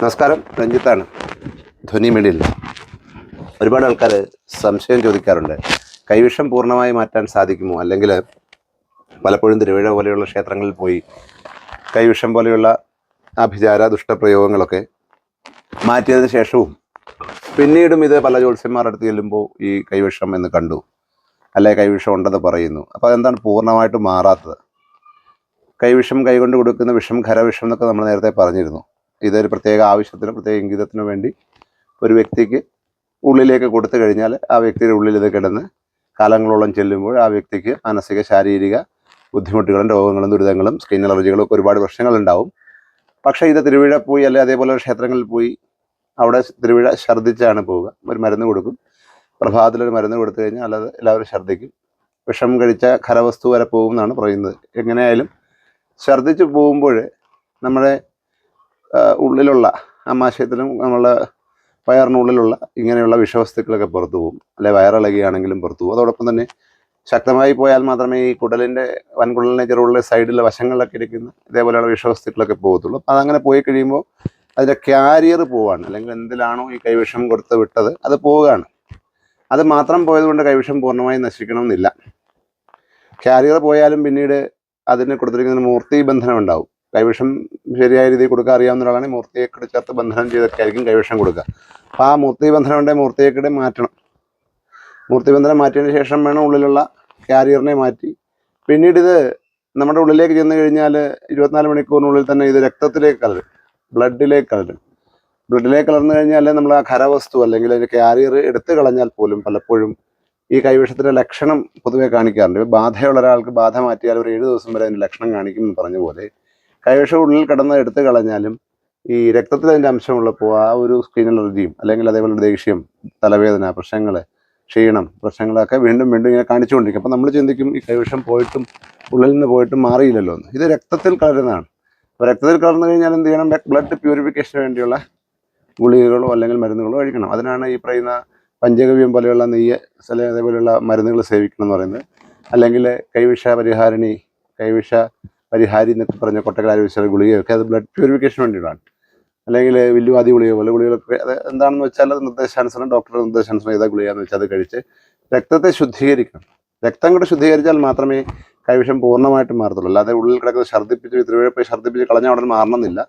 നമസ്കാരം രഞ്ജിത്താണ്. ധ്വനി മിഡിൽ. ഒരുപാട് ആൾക്കാർ സംശയം ചോദിക്കാറുണ്ട്. കൈവിഷം പൂർണമായി മാറ്റാൻ സാധിക്കുമോ? അല്ലെങ്കിൽ പലപ്പോഴും തിരുവഴ പോലെയുള്ള ക്ഷേത്രങ്ങളിൽ പോയി കൈവിഷം പോലെയുള്ള അഭിചാര ദുഷ്ടപ്രയോഗങ്ങളൊക്കെ മാറ്റിയതിന് ശേഷവും പിന്നീടും ഇത് പല ജ്യോത്സ്യന്മാരുടെ അടുത്ത് ചെല്ലുമ്പോൾ ഈ കൈവിഷം എന്ന് കണ്ടു. അല്ലെ കൈവിഷം ഉണ്ടെന്ന് പറയുന്നു. അപ്പോൾ അതെന്താണ് പൂർണമായിട്ട് മാറാത്തത്? കൈവിഷം കൈകൊണ്ട് കൊടുക്കുന്ന വിഷം ഖരവിഷം എന്നൊക്കെ നമ്മൾ നേരത്തെ പറഞ്ഞിരുന്നു. ഇതൊരു പ്രത്യേക ആവശ്യത്തിനും പ്രത്യേക ഇംഗിതത്തിനും വേണ്ടി ഒരു വ്യക്തിക്ക് ഉള്ളിലേക്ക് കൊടുത്തു കഴിഞ്ഞാൽ ആ വ്യക്തിയുടെ ഉള്ളിൽ ഇത് കിടന്ന് കാലങ്ങളോളം ചെല്ലുമ്പോൾ ആ വ്യക്തിക്ക് മാനസിക ശാരീരിക ബുദ്ധിമുട്ടുകളും രോഗങ്ങളും ദുരിതങ്ങളും സ്കിൻ അലർജികളും ഒക്കെ ഒരുപാട് പ്രശ്നങ്ങളുണ്ടാവും. പക്ഷേ ഇത് തിരുവിഴ പോയി അല്ലെ അതേപോലെ ക്ഷേത്രങ്ങളിൽ പോയി അവിടെ തിരുവിഴ ഛർദ്ദിച്ചാണ് പോവുക. ഒരു മരുന്ന് കൊടുക്കും. പ്രഭാതത്തിലൊരു മരുന്ന് കൊടുത്തു കഴിഞ്ഞാൽ അല്ലാതെ എല്ലാവരും ഛർദ്ദിക്കും. വിഷം കഴിച്ച ഖരവസ്തു വരെ പോകും എന്നാണ് പറയുന്നത്. എങ്ങനെയായാലും ഛർദ്ദിച്ച് പോകുമ്പോൾ നമ്മുടെ ഉള്ളിലുള്ള ആമാശയത്തിലും നമ്മളെ വയറിനുള്ളിലുള്ള ഇങ്ങനെയുള്ള വിഷവസ്തുക്കളൊക്കെ പുറത്തു പോകും. അല്ലെ വയറിളകിയാണെങ്കിലും പുറത്തു പോകും. അതോടൊപ്പം തന്നെ ശക്തമായി പോയാൽ മാത്രമേ ഈ കുടലിന്റെ വൻകുടലിന്റെ ചെറുള്ള സൈഡിലെ വശങ്ങളിലൊക്കെ ഇരിക്കുന്ന ഇതേപോലെയുള്ള വിഷവസ്തുക്കളൊക്കെ പോകത്തുള്ളൂ. അപ്പം അതങ്ങനെ പോയി കഴിയുമ്പോൾ അതിന്റെ ക്യാരിയർ പോവാണ്. അല്ലെങ്കിൽ എന്തിലാണോ ഈ കൈവിഷം കൊടുത്ത് വിട്ടത് അത് പോവുകയാണ്. അത് മാത്രം പോയതുകൊണ്ട് കൈവിഷം പൂർണമായും നശിക്കണമെന്നില്ല. ക്യാരിയർ പോയാലും പിന്നീട് അതിന് കൊടുത്തിരിക്കുന്ന മൂർത്തി ബന്ധനം ഉണ്ടാവും. കൈവിഷം ശരിയായ രീതിയിൽ കൊടുക്കാൻ അറിയാവുന്ന ഒരാളാണെങ്കിൽ മൂർത്തിയേക്കട് ചേർത്ത് ബന്ധനം ചെയ്തൊക്കെ ആയിരിക്കും കൈവിഷം കൊടുക്കുക. അപ്പോൾ ആ മൂർത്തി ബന്ധനം ഉണ്ടെങ്കിൽ മൂർത്തിയേക്കട് മാറ്റണം. മൂർത്തി ബന്ധനം മാറ്റിയതിന് ശേഷം വേണം ഉള്ളിലുള്ള ക്യാരിയറിനെ മാറ്റി. പിന്നീട് ഇത് നമ്മുടെ ഉള്ളിലേക്ക് ചെന്ന് കഴിഞ്ഞാൽ ഇരുപത്തിനാല് മണിക്കൂറിനുള്ളിൽ തന്നെ ഇത് രക്തത്തിലേക്ക് കലരും. ബ്ലഡിലേക്ക് കലരും. ബ്ലഡിലേക്ക് കലർന്നു കഴിഞ്ഞാൽ നമ്മൾ ആ ഖരവസ്തു അല്ലെങ്കിൽ അതിന്റെ ക്യാരിയർ എടുത്തു കളഞ്ഞാൽ പോലും പലപ്പോഴും ഈ കൈവിഷത്തിന്റെ ലക്ഷണം പൊതുവെ കാണിക്കാറുണ്ട്. ബാധയുള്ള ഒരാൾക്ക് ബാധ മാറ്റിയാൽ ഒരു ഏഴ് ദിവസം വരെ അതിന്റെ ലക്ഷണം കാണിക്കും എന്ന് പറഞ്ഞ പോലെ കൈവിഷം ഉള്ളിൽ കിടന്ന് എടുത്തു കളഞ്ഞാലും ഈ രക്തത്തിൽ അതിന്റെ അംശമുള്ളപ്പോൾ ആ ഒരു സ്കിൻ അലർജിയും അല്ലെങ്കിൽ അതേപോലെ ദേഷ്യം തലവേദന പ്രശ്നങ്ങൾ ക്ഷീണം പ്രശ്നങ്ങളൊക്കെ വീണ്ടും വീണ്ടും ഇങ്ങനെ കാണിച്ചുകൊണ്ടിരിക്കും. അപ്പം നമ്മൾ ചിന്തിക്കും ഈ കൈവശം പോയിട്ടും ഉള്ളിൽ നിന്ന് പോയിട്ടും മാറിയില്ലല്ലോ എന്ന്. ഇത് രക്തത്തിൽ കലരുന്നതാണ്. അപ്പോൾ രക്തത്തിൽ കലർന്നു കഴിഞ്ഞാൽ എന്ത് ചെയ്യണം? ബ്ലഡ് പ്യൂരിഫിക്കേഷന് വേണ്ടിയുള്ള ഗുളികകളോ അല്ലെങ്കിൽ മരുന്നുകളോ കഴിക്കണം. അതിനാണ് ഈ പറയുന്ന പഞ്ചഗവ്യം പോലെയുള്ള നെയ്യ് അല്ലെങ്കിൽ അതേപോലെയുള്ള മരുന്നുകൾ സേവിക്കണം എന്ന് പറയുന്നത്. അല്ലെങ്കിൽ കൈവിഷ പരിഹാരിണി കൈവിഷ പരിഹാരി എന്നൊക്കെ പറഞ്ഞ കൊട്ടക്കാരി വിശാല ഗുളികയൊക്കെ അത് ബ്ലഡ് പ്യൂരിഫിക്കേഷന് വേണ്ടിയിട്ടാണ് അല്ലെങ്കിൽ വില്ലുവാദി ഗുളിക പോലെ ഗുളികളൊക്കെ അത് എന്താണെന്ന് വെച്ചാൽ നിർദ്ദേശാനുസരണം ഡോക്ടറുടെ നിർദ്ദേശാനുസരണം ഏതാ ഗുളികയെന്ന് വെച്ചാൽ അത് കഴിച്ച് രക്തത്തെ ശുദ്ധീകരിക്കണം. രക്തം കൂടെ ശുദ്ധീകരിച്ചാൽ മാത്രമേ കൈവിഷം പൂർണമായിട്ട് മാറത്തുള്ളൂ. അല്ലാതെ ഉള്ളിൽ കിടക്കുന്ന ഛർദ്ദിപ്പിച്ച് തിരുവഴ പോയി ഛർദ്ദിപ്പിച്ച് കളഞ്ഞാൽ ഉടനെ മാറണമെന്നില്ല.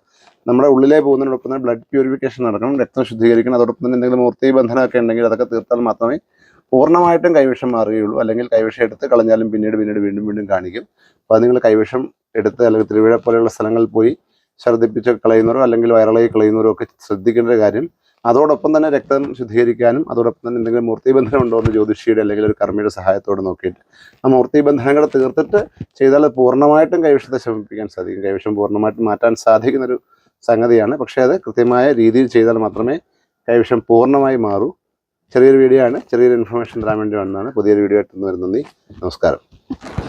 നമ്മുടെ ഉള്ളിലേ പോകുന്നതിനോടൊപ്പം തന്നെ ബ്ലഡ് പ്യൂരിഫിക്കേഷൻ നടക്കണം രക്തം ശുദ്ധീകരിക്കണം. അതോടൊപ്പം തന്നെ എന്തെങ്കിലും മൂർത്തി ബന്ധനമൊക്കെ ഉണ്ടെങ്കിൽ അതൊക്കെ തീർത്താൽ മാത്രമേ പൂർണമായിട്ടും കൈവിഷം മാറുകയുള്ളൂ. അല്ലെങ്കിൽ കൈവിഷം എടുത്ത് കളഞ്ഞാലും പിന്നീട് പിന്നീട് വീണ്ടും വീണ്ടും കാണിക്കും. അപ്പോൾ നിങ്ങൾ കൈവിഷം എടുത്ത് അല്ലെങ്കിൽ തിരുവിഴ പോലെയുള്ള സ്ഥലങ്ങളിൽ പോയി ഛർദ്ദിപ്പിച്ച് കളയുന്നവരോ അല്ലെങ്കിൽ വയറിളകി കളയുന്നവരോ ഒക്കെ ശ്രദ്ധിക്കേണ്ട കാര്യം. അതോടൊപ്പം തന്നെ രക്തം ശുദ്ധീകരിക്കാനും അതോടൊപ്പം തന്നെ എന്തെങ്കിലും മൂർത്തിബന്ധനം ഉണ്ടോ എന്ന് ജ്യോതിഷിയുടെ അല്ലെങ്കിൽ ഒരു കർമ്മിയുടെ സഹായത്തോടെ നോക്കിയിട്ട് ആ മൂർത്തിബന്ധനങ്ങൾ തീർത്തിട്ട് ചെയ്താൽ പൂർണമായിട്ടും കൈവിഷത്തെ ശമിപ്പിക്കാൻ സാധിക്കും. കൈവിഷം പൂർണമായിട്ടും മാറ്റാൻ സാധിക്കുന്ന ഒരു സംഗതിയാണ്. പക്ഷേ അത് കൃത്യമായ രീതിയിൽ ചെയ്താൽ മാത്രമേ കൈവിഷം പൂർണമായി മാറൂ. ചെറിയൊരു വീഡിയോ ആണ്. ചെറിയൊരു ഇൻഫർമേഷൻ തരാൻ വേണ്ടി വന്നതാണ്. പുതിയൊരു വീഡിയോ ആയിട്ട് വരുന്നത് നന്ദി. നമസ്കാരം.